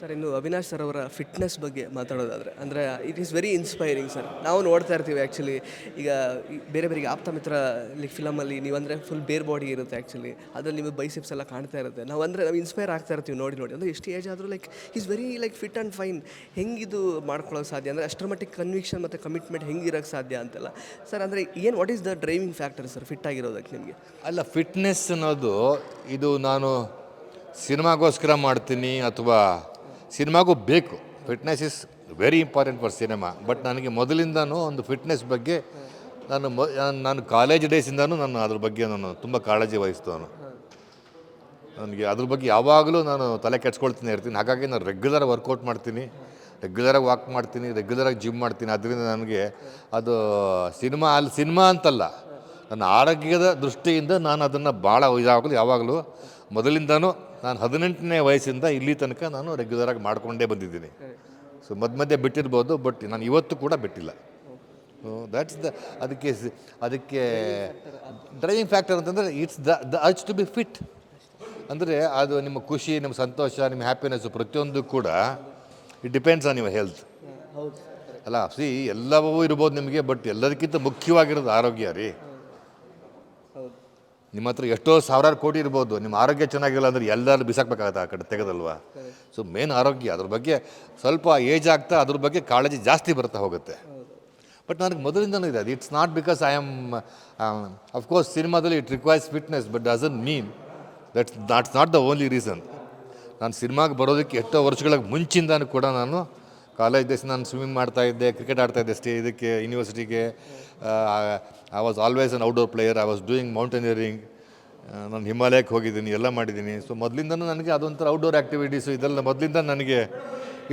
Sir, ಇನ್ನು Avinash sir ಅವರ fitness ಬಗ್ಗೆ ಮಾತಾಡೋದಾದರೆ, ಅಂದರೆ it is very inspiring sir. ನಾವು ನೋಡ್ತಾ ಇರ್ತೀವಿ ಆ್ಯಕ್ಚುಲಿ ಈಗ ಬೇರೆ ಬೇರೆ ಆಪ್ತ ಮಿತ್ರ ಫಿಲಮಲ್ಲಿ ನೀವು ಅಂದರೆ ಫುಲ್ ಬೇರ್ ಬಾಡಿ ಇರುತ್ತೆ ಆ್ಯಕ್ಚುಲಿ ಅದರಲ್ಲಿ ನಿಮಗೆ ಬೈಸಿಪ್ಸ್ ಎಲ್ಲ ಕಾಣ್ತಾ ಇರುತ್ತೆ. ನಾವು ಅಂದರೆ ನಾವು ಇನ್ಸ್ಪೈರ್ ಆಗ್ತಾ ಇರ್ತೀವಿ ನೋಡಿ ನೋಡಿ. ಅಂದರೆ ಎಷ್ಟು ಏಜ್ ಆದರೂ like is very like fit and fine ಹೆಂಗಿದು ಮಾಡ್ಕೊಳ್ಳೋಕೆ ಸಾಧ್ಯ? ಅಂದರೆ ಅಷ್ಟರ ಮಟ್ಟಿಗೆ ಕನ್ವಿಕ್ಷನ್ ಮತ್ತು ಕಮಿಟ್ಮೆಂಟ್ ಹೆಂಗಿರೋಕ್ಕೆ ಸಾಧ್ಯ ಅಂತೆಲ್ಲ. ಸರ್, ಅಂದರೆ ಏನು what is the driving factor sir fit ಆಗಿರೋದಕ್ಕೆ ನಿಮಗೆ? ಅಲ್ಲ ಫಿಟ್ನೆಸ್ ಅನ್ನೋದು ಇದು ನಾನು ಸಿನಿಮಾಗೋಸ್ಕರ ಮಾಡ್ತೀನಿ ಅಥವಾ ಸಿನಿಮಾಗೂ ಬೇಕು. Fitness is very important for cinema but ನನಗೆ ಮೊದಲಿಂದನೂ ಒಂದು ಫಿಟ್ನೆಸ್ ಬಗ್ಗೆ ನಾನು ನಾನು ಕಾಲೇಜ್ ಡೇಸಿಂದನೂ ನಾನು ಅದ್ರ ಬಗ್ಗೆ ನಾನು ತುಂಬ ಕಾಳಜಿ ವಹಿಸ್ತವನು ನನಗೆ ಅದ್ರ ಬಗ್ಗೆ ಯಾವಾಗಲೂ ನಾನು ತಲೆ ಕೆಡ್ಸ್ಕೊಳ್ತೀನಿ ಇರ್ತೀನಿ. ಹಾಗಾಗಿ ನಾನು ರೆಗ್ಯುಲರ್ ವರ್ಕೌಟ್ ಮಾಡ್ತೀನಿ ರೆಗ್ಯುಲರಾಗಿ ವಾಕ್ ಮಾಡ್ತೀನಿ ರೆಗ್ಯುಲರಾಗಿ ಜಿಮ್ ಮಾಡ್ತೀನಿ. ಅದರಿಂದ ನನಗೆ ಅದು ಸಿನಿಮಾ ಅಲ್ಲಿ ಸಿನಿಮಾ ಅಂತಲ್ಲ. ನನ್ನ ಆರೋಗ್ಯದ ದೃಷ್ಟಿಯಿಂದ ನಾನು ಅದನ್ನು ಭಾಳ ಇದಾಗಲು ಯಾವಾಗಲೂ ಮೊದಲಿಂದನೂ ನಾನು ಹದಿನೆಂಟನೇ ವಯಸ್ಸಿಂದ ಇಲ್ಲಿ ತನಕ ನಾನು ರೆಗ್ಯುಲರಾಗಿ ಮಾಡ್ಕೊಂಡೇ ಬಂದಿದ್ದೀನಿ. ಸೊ ಮಧ್ಯ ಮಧ್ಯೆ ಬಿಟ್ಟಿರ್ಬೋದು ಬಟ್ ನಾನು ಇವತ್ತು ಕೂಡ ಬಿಟ್ಟಿಲ್ಲ. ದ್ಯಾಟ್ಸ್ ದ ಅದಕ್ಕೆ ಅದಕ್ಕೆ ಡ್ರೈವಿಂಗ್ ಫ್ಯಾಕ್ಟರ್ ಅಂತಂದರೆ it's the the urge to be fit ಅಂದರೆ ಅದು ನಿಮ್ಮ ಖುಷಿ ನಿಮ್ಮ ಸಂತೋಷ ನಿಮ್ಮ ಹ್ಯಾಪಿನೆಸ್ಸು ಪ್ರತಿಯೊಂದು ಕೂಡ it depends on your health ಅಲ್ಲ ಸಿ ಎಲ್ಲವೂ ಇರ್ಬೋದು ನಿಮಗೆ ಬಟ್ ಎಲ್ಲದಕ್ಕಿಂತ ಮುಖ್ಯವಾಗಿರೋದು ಆರೋಗ್ಯ ರೀ. ನಿಮ್ಮ ಹತ್ರ ಎಷ್ಟೋ ಸಾವಿರಾರು ಕೋಟಿ ಇರ್ಬೋದು. ನಿಮ್ಮ ಆರೋಗ್ಯ ಚೆನ್ನಾಗಿಲ್ಲ ಅಂದರೆ ಎಲ್ಲರೂ ಬಿಸಾಕ್ಬೇಕಾಗತ್ತೆ ಆ ಕಡೆ ತೆಗೆದಲ್ವಾ? ಸೊ ಮೇನ್ ಆರೋಗ್ಯ ಅದ್ರ ಬಗ್ಗೆ ಸ್ವಲ್ಪ ಏಜ್ ಆಗ್ತಾ ಅದ್ರ ಬಗ್ಗೆ ಕಾಳಜಿ ಜಾಸ್ತಿ ಬರ್ತಾ ಹೋಗುತ್ತೆ. ಬಟ್ ನನಗೆ ಮೊದಲಿಂದನೂ ಇದೆ. ಅದು it's not because I am of course ಸಿನಿಮಾದಲ್ಲಿ it requires fitness but doesn't mean that's not's not the only reason ನಾನು ಸಿನಿಮಾಗೆ ಬರೋದಕ್ಕೆ ಎಷ್ಟೋ ವರ್ಷಗಳ ಮುಂಚಿಂದನೂ ಕೂಡ ನಾನು ಕಾಲೇಜ್ ಡೇಸ್ ನಾನು ಸ್ವಿಮ್ಮಿಂಗ್ ಮಾಡ್ತಾ ಇದ್ದೆ ಕ್ರಿಕೆಟ್ ಆಡ್ತಾ ಇದ್ದೆ ಸ್ಟೇ ಇದಕ್ಕೆ ಯೂನಿವರ್ಸಿಟಿಗೆ I was always an outdoor player I was doing mountaineering ನಾನು ಹಿಮಾಲಯಕ್ಕೆ ಹೋಗಿದ್ದೀನಿ, ಎಲ್ಲ ಮಾಡಿದ್ದೀನಿ. ಸೊ ಮೊದಲಿಂದನೂ ನನಗೆ ಅದೊಂಥರ ಔಟ್ಡೋರ್ ಆ್ಯಕ್ಟಿವಿಟೀಸು ಇದೆಲ್ಲ ಮೊದಲಿಂದ ನನಗೆ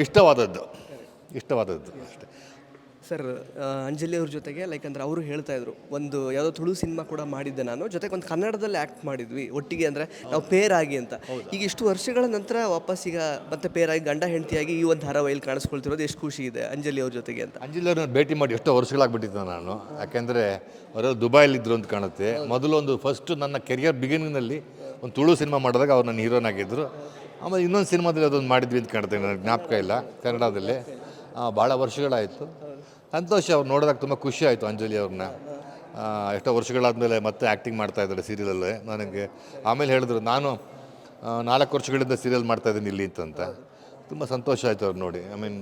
ಇಷ್ಟವಾದದ್ದು. ಇಷ್ಟವಾದದ್ದು ಅಷ್ಟೇ. ಸರ್ ಅಂಜಲಿ ಅವ್ರ ಜೊತೆಗೆ ಲೈಕ್ ಅಂದರೆ ಅವರು ಹೇಳ್ತಾ ಇದ್ರು ಒಂದು ಯಾವುದೋ ತುಳು ಸಿನಿಮಾ ಕೂಡ ಮಾಡಿದ್ದೆ ನಾನು ಜೊತೆಗೆ ಒಂದು ಕನ್ನಡದಲ್ಲಿ ಆ್ಯಕ್ಟ್ ಮಾಡಿದ್ವಿ ಒಟ್ಟಿಗೆ ಅಂದರೆ ನಾವು ಪೇರ್ ಆಗಿ ಅಂತ. ಈಗ ಇಷ್ಟು ವರ್ಷಗಳ ನಂತರ ವಾಪಸ್ ಈಗ ಮತ್ತೆ ಪೇರ್ ಆಗಿ ಗಂಡ ಹೆಂಡತಿಯಾಗಿ ಈ ಒಂದು ಧಾರಾವಾಹಿಲಿ ಕಾಣಿಸ್ಕೊಳ್ತಿರೋದು ಎಷ್ಟು ಖುಷಿ ಇದೆ ಅಂಜಲಿ ಅವ್ರ ಜೊತೆಗೆ ಅಂತ? ಅಂಜಲಿ ಅವ್ರನ್ನ ಭೇಟಿ ಮಾಡಿ ಎಷ್ಟೋ ವರ್ಷಗಳಾಗ್ಬಿಟ್ಟಿದ್ದೆ ನಾನು. ಯಾಕೆಂದರೆ ಅವರು ದುಬೈಲಿದ್ದರು ಅಂತ ಕಾಣುತ್ತೆ. ಮೊದಲು ಒಂದು ಫಸ್ಟ್ ನನ್ನ ಕೆರಿಯರ್ ಬಿಗಿನಿಂಗ್ನಲ್ಲಿ ಒಂದು ತುಳು ಸಿನಿಮಾ ಮಾಡಿದಾಗ ಅವ್ರು ನನ್ನ ಹೀರೋನ್ ಆಗಿದ್ದರು ಆಮೇಲೆ ಇನ್ನೊಂದು ಸಿನಿಮಾದಲ್ಲಿ ಅದೊಂದು ಮಾಡಿದ್ವಿ ಅಂತ ಕಾಣ್ತೇನೆ ನನಗೆ ಜ್ಞಾಪಕ ಇಲ್ಲ ಕನ್ನಡದಲ್ಲಿ. ಭಾಳ ವರ್ಷಗಳಾಯಿತು. ಸಂತೋಷ ಅವ್ರು ನೋಡಿದಾಗ ತುಂಬ ಖುಷಿ ಆಯಿತು ಅಂಜಲಿ ಅವ್ರನ್ನ. ಎಷ್ಟೋ ವರ್ಷಗಳಾದಮೇಲೆ ಮತ್ತೆ ಆ್ಯಕ್ಟಿಂಗ್ ಮಾಡ್ತಾ ಇದ್ದಾರೆ ಸೀರಿಯಲಲ್ಲೇ ನನಗೆ ಆಮೇಲೆ ಹೇಳಿದ್ರು, ನಾನು ನಾಲ್ಕು ವರ್ಷಗಳಿಂದ ಸೀರಿಯಲ್ ಮಾಡ್ತಾ ಇದ್ದೀನಿ ಇಲ್ಲಿ ಅಂತಂತ ತುಂಬ ಸಂತೋಷ ಆಯಿತು ಅವ್ರು ನೋಡಿ. I mean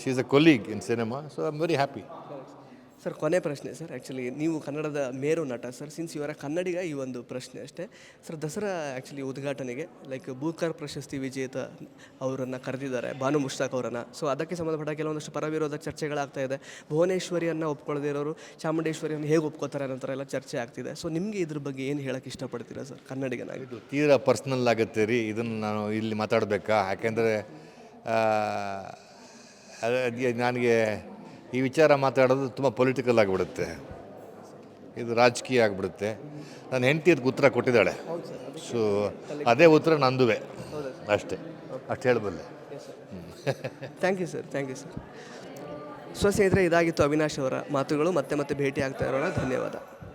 she is a colleague in cinema so I am very happy sir, ಕೊನೆ ಪ್ರಶ್ನೆ ಸರ್. ಆ್ಯಕ್ಚುಲಿ ನೀವು ಕನ್ನಡದ ಮೇರು ನಟ ಸರ್. ಸಿನ್ಸ್ ಇವರ ಕನ್ನಡಿಗ, ಈ ಒಂದು ಪ್ರಶ್ನೆ ಅಷ್ಟೇ. ಸರ್, ದಸರಾ ಆ್ಯಕ್ಚುಲಿ ಉದ್ಘಾಟನೆಗೆ ಲೈಕ್ ಬೂಕರ್ ಪ್ರಶಸ್ತಿ ವಿಜೇತ ಅವರನ್ನು ಕರೆದಿದ್ದಾರೆ, ಭಾನು ಮುಷ್ತಾಕ್ ಅವರನ್ನು. ಸೊ ಅದಕ್ಕೆ ಸಂಬಂಧಪಟ್ಟ ಕೆಲವೊಂದಷ್ಟು ಪರವಿರೋಧ ಚರ್ಚೆಗಳಾಗ್ತಾ ಇದೆ. ಭುವನೇಶ್ವರಿಯನ್ನು ಒಪ್ಕೊಳ್ಳದೇ ಇರೋರು, ಚಾಮುಂಡೇಶ್ವರಿಯನ್ನು ಹೇಗೆ ಒಪ್ಕೋತಾರೆ ಅನ್ನೋ ಥರ ಎಲ್ಲ ಚರ್ಚೆ ಆಗ್ತಿದೆ. ಸೊ ನಿಮಗೆ ಇದ್ರ ಬಗ್ಗೆ ಏನು ಹೇಳಕ್ಕೆ ಇಷ್ಟಪಡ್ತೀರಾ ಸರ್, ಕನ್ನಡಿಗನಾಗಿ? ಇದು ತೀರಾ ಪರ್ಸ್ನಲ್ ಆಗುತ್ತೆ ರೀ. ಇದನ್ನು ನಾನು ಇಲ್ಲಿ ಮಾತಾಡಬೇಕಾ? ಯಾಕೆಂದರೆ ನನಗೆ ಈ ವಿಚಾರ ಮಾತಾಡೋದು ತುಂಬ ಪೊಲಿಟಿಕಲ್ ಆಗಿಬಿಡುತ್ತೆ. ಇದು ರಾಜಕೀಯ ಆಗಿಬಿಡುತ್ತೆ. ನಾನು ಹೆಂಡತಿ ಉತ್ತರ ಕೊಟ್ಟಿದ್ದಾಳೆ. ಸೊ ಅದೇ ಉತ್ತರ ನಂದುವೆ. ಅಷ್ಟೇ. ಅಷ್ಟು ಹೇಳಬಲ್ಲೆ thank you sir thank you sir so ಸ್ನೇಹಿತರೆ ಇದಾಗಿತ್ತು ಅವಿನಾಶ್ ಅವರ ಮಾತುಗಳು. ಮತ್ತೆ ಮತ್ತೆ ಭೇಟಿ ಆಗ್ತಾ ಇರೋಣ. ಧನ್ಯವಾದ.